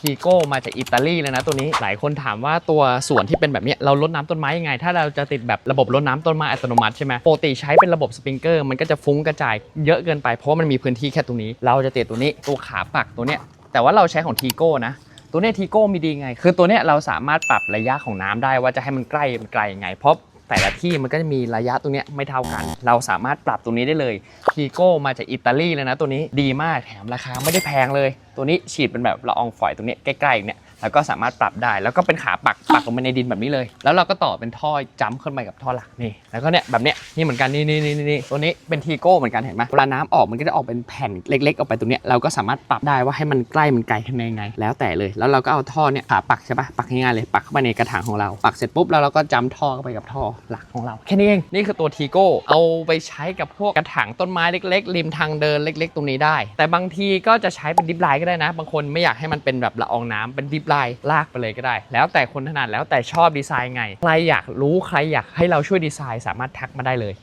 ทีโก้มาจากอิตาลีเลยนะตัวนี้หลายคนถามว่าตัวส่วนที่เป็นแบบนี้เราลดน้ำต้นไม้ยังไง ถ้าเราจะติดแบบระบบลดน้ำต้นไม้อัตโนมัติใช่ไหมปกติใช้เป็นระบบสปริงเกอร์มันก็จะฟุ้งกระจายเยอะเกินไปเพราะมันมีพื้นที่แค่ตรงนี้ เราจะติดตัวนี้ตัวขาปักตัวเนี้ยแต่ว่าเราใช้ของทีโก้นะตัวเนี้ยทีโก้มีดีไง คือตัวเนี้ยเราสามารถปรับระยะของน้ำได้ว่าจะให้มันใกล้มันไกลยังไง เพราะ แต่ละที่มันก็จะมีระยะตรงเนี้ยไม่เท่ากัน เราสามารถปรับตรงนี้ได้เลยทีโก้มาจากอิตาลีเลยนะตัวนี้ดีมากแถมราคาไม่ได้แพงเลย ตัวนี้ฉีดเป็นแบบละอองฝอยตรงเนี้ยใกล้ๆเนี่ย แล้วก็สามารถปรับได้ แล้วก็เป็นขาปักปักลงไปในดินแบบนี้เลย แล้วเราก็ต่อเป็นท่อจ้ำขึ้นไปกับท่อหลักนี่ แล้วก็เนี่ยแบบเนี้ยนี่เหมือนกันนี่นี่นี่นี่ตัวนี้เป็นทีโก้เหมือนกันเห็นไหมเวลาน้ำออกมันก็จะออกเป็นแผ่นเล็ก ๆ ออกไปตรงเนี้ยเราก็สามารถปรับได้ว่าให้มันใกล้มันไกลขึ้นยังไง แล้วแต่เลย แล้วเราก็เอาท่อเนี่ยขาปักใช่ปะปักง่ายๆเลยปักเข้าไปในกระถางของเราปักเสร็จปุ๊บแล้วเราก็จ้ำท่อเข้าไปกับท่อหลักของเราแค่นี้เองนี่คือตัวทีโก้เอาไปใช้กับพวกกระถางต้นไม้เล็ก ๆ ริมทางเดินเล็ก ๆ ตรงนี้ได้ แต่บางทีก็จะใช้เป็นดิฟไลน์ก็ได้นะ บางคนไม่อยากให้มันเป็นแบบละอองน้ำเป็นดิฟลายลากไปเลยก็ได้ แล้วแต่คนถนัดแล้วแต่ชอบดีไซน์ไง ใครอยากรู้ใครอยากให้เราช่วยดีไซน์สามารถทักมาได้เลย